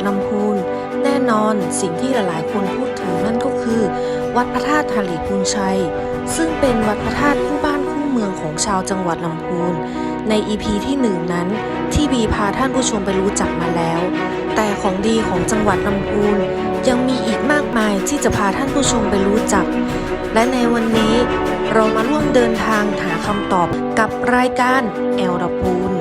ดลำพูน แน่นอนสิ่งที่หลายๆ คนพูดถึงนั่นก็คือ วัดพระธาตุธาลีพูนชัย ซึ่งเป็นวัดพระธาตุคู่บ้านคู่เมืองของชาวจังหวัดลำพูน ใน EP ที่หนึ่งนั้น ที่บีพาท่านผู้ชมไปรู้จักมาแล้ว แต่ของดีของจังหวัดลำพูนยังมีอีกมากมายที่จะพาท่านผู้ชมไปรู้จัก และในวันนี้เรามาร่วมเดินทางหาคำตอบกับรายการแอลดพูน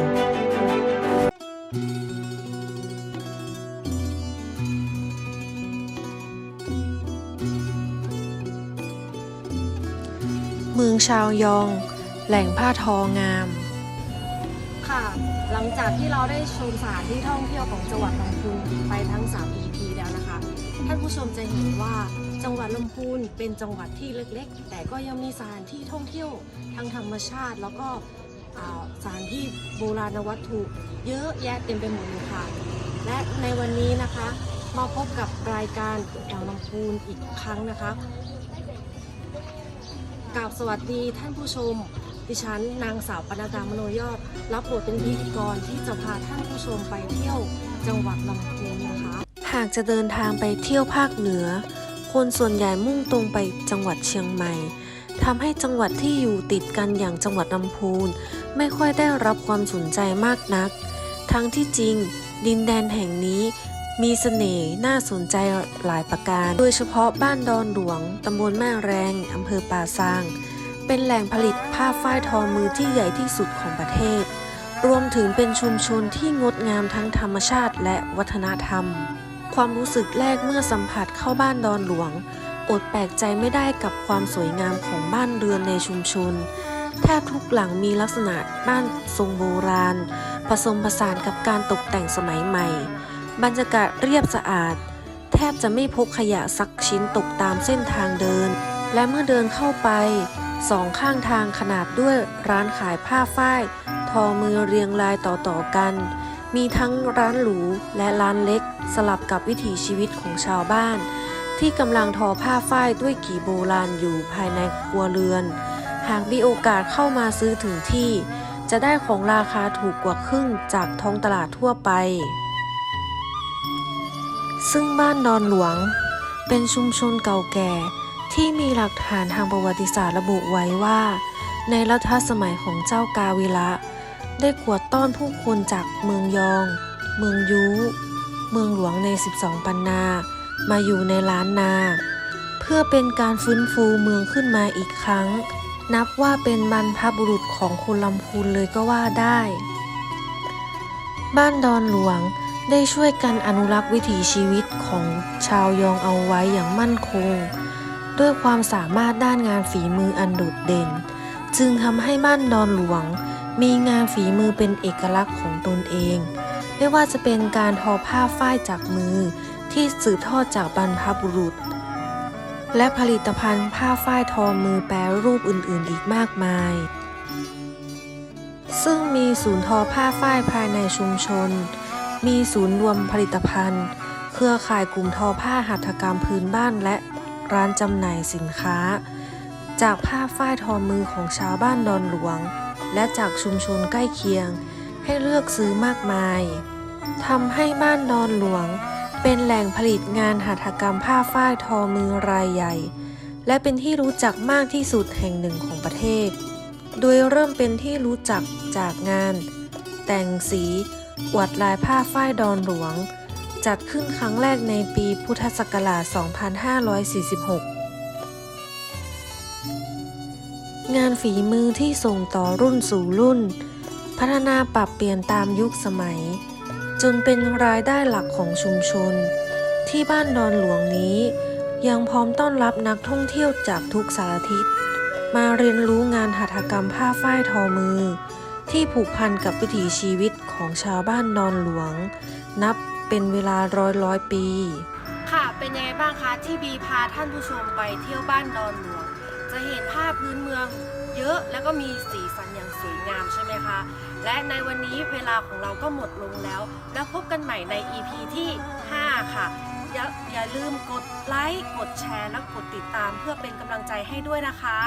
เมืองชาวยอง แหล่งผ้าทองาม ค่ะ หลังจากที่เราได้ชมสถานที่ท่องเที่ยวของจังหวัดลำพูนไปทั้ง 3 EP แล้วนะคะ ท่านผู้ชมจะเห็นว่าจังหวัดลำพูนเป็นจังหวัดที่เล็กๆ แต่ก็ยังมีสถานที่ท่องเที่ยวทางธรรมชาติ แล้วก็สถานที่โบราณวัตถุเยอะแยะเต็มไปหมดเลยค่ะ และในวันนี้นะคะมาพบกับรายการแอลลำพูนอีกครั้งนะคะ กราบสวัสดีท่านผู้ชม ดิฉันนางสาวปนดามโนยอด รับบทเป็นพิธีกรที่จะพาท่านผู้ชมไปเที่ยวจังหวัดลำพูนนะคะ หากจะเดินทางไปเที่ยวภาคเหนือ คนส่วนใหญ่มุ่งตรงไปจังหวัดเชียงใหม่ทำให้จังหวัดที่อยู่ติดกันอย่างจังหวัดลำพูน ไม่ค่อยได้รับความสนใจมากนัก ทั้งที่จริง ดินแดนแห่งนี้ มีเสน่ห์น่าสนใจหลายประการ โดยเฉพาะบ้านดอนหลวง ตำบลแม่แรงอำเภอป่าซาง เป็นแหล่งผลิตผ้าฝ้ายทอมือที่ใหญ่ที่สุดของประเทศ รวมถึงเป็นชุมชนที่งดงามทั้งธรรมชาติและวัฒนธรรม ความรู้สึกแรกเมื่อสัมผัสเข้าบ้านดอนหลวง อดแปลกใจไม่ได้กับความสวยงามของบ้านเรือนในชุมชน แทบทุกหลังมีลักษณะบ้านทรงโบราณ ผสมผสานกับการตกแต่งสมัยใหม่ บรรยากาศเรียบสะอาด แทบจะไม่พบขยะสักชิ้นตกตามเส้นทางเดิน และเมื่อเดินเข้าไปสองข้างทางขนาดด้วยร้านขายผ้าฝ้าย ทอมือเรียงรายต่อๆกัน มีทั้งร้านหรูและร้านเล็ก สลับกับวิถีชีวิตของชาวบ้าน ที่กำลังทอผ้าฝ้ายด้วยกี่โบราณอยู่ภายในครัวเรือน หากมีโอกาสเข้ามาซื้อถึงที่ จะได้ของราคาถูกกว่าครึ่งจากท้องตลาดทั่วไป ซึ่งบ้านดอนหลวง เป็นชุมชนเก่าแก่ที่มีหลักฐานทางประวัติศาสตร์ระบุไว้ว่า ในรัชสมัยของเจ้ากาวิระได้กวดต้อนผู้คนจากเมืองยอง เมืองยูเมืองหลวงใน 12 ปันนา มาอยู่ในล้านนา เพื่อเป็นการฟื้นฟูเมืองขึ้นมาอีกครั้ง นับว่าเป็นบรรพบุรุษของคนลำพูนเลยก็ว่าได้ บ้านดอนหลวง ได้ช่วยกันอนุรักษ์วิถีชีวิตของชาวยองเอาไว้อย่างมั่นคง ด้วยความสามารถด้านงานฝีมืออันโดดเด่น จึงทำให้บ้านดอนหลวง มีงานฝีมือเป็นเอกลักษณ์ของตนเอง ไม่ว่าจะเป็นการทอผ้าฝ้ายจากมือที่สืบทอดจากบรรพบุรุษ และผลิตภัณฑ์ผ้าฝ้ายทอมือแปรรูปอื่นๆ อีกมากมาย ซึ่งมีศูนย์ทอผ้าฝ้ายภายในชุมชน มีศูนย์รวมผลิตภัณฑ์ เครือข่ายกลุ่มทอผ้าหัตถกรรมพื้นบ้านและร้านจำหน่ายสินค้า จากผ้าฝ้ายทอมือของชาวบ้านดอนหลวง และจากชุมชนใกล้เคียง ให้เลือกซื้อมากมายทำให้บ้านดอนหลวง เป็นแหล่งผลิตงานหัตถกรรมผ้าฝ้ายทอมือรายใหญ่ และเป็นที่รู้จักมากที่สุดแห่งหนึ่งของประเทศ โดยเริ่มเป็นที่รู้จักจากงาน แต่งสี อวดลายผ้าฝ้ายดอนหลวง จัดขึ้นครั้งแรกในปีพุทธศักราช 2546 งานฝีมือที่ส่งต่อรุ่นสู่รุ่น พัฒนาปรับเปลี่ยนตามยุคสมัย จนเป็นรายได้หลักของชุมชน ที่บ้านดอนหลวงนี้ ยังพร้อมต้อนรับนักท่องเที่ยวจากทุกสารทิศมาเรียนรู้งานหัตถกรรมผ้าฝ้ายทอมือ ที่ผูกพันกับวิถีชีวิต ของชาวบ้านดอนหลวง นับเป็นเวลาร้อยร้อยปี ค่ะ เป็นยังไงบ้างคะที่บีพาท่านผู้ชมไปเที่ยวบ้านดอนหลวง จะเห็นภาพพื้นเมืองเยอะแล้วก็มีสีสันอย่างสวยงามใช่ไหมคะ และในวันนี้เวลาของเราก็หมดลงแล้ว แล้วพบกันใหม่ใน EP ที่ 5 ค่ะ อย่าอย่าลืมกดไลค์ กดแชร์ และกดติดตามเพื่อเป็นกำลังใจให้ด้วยนะคะ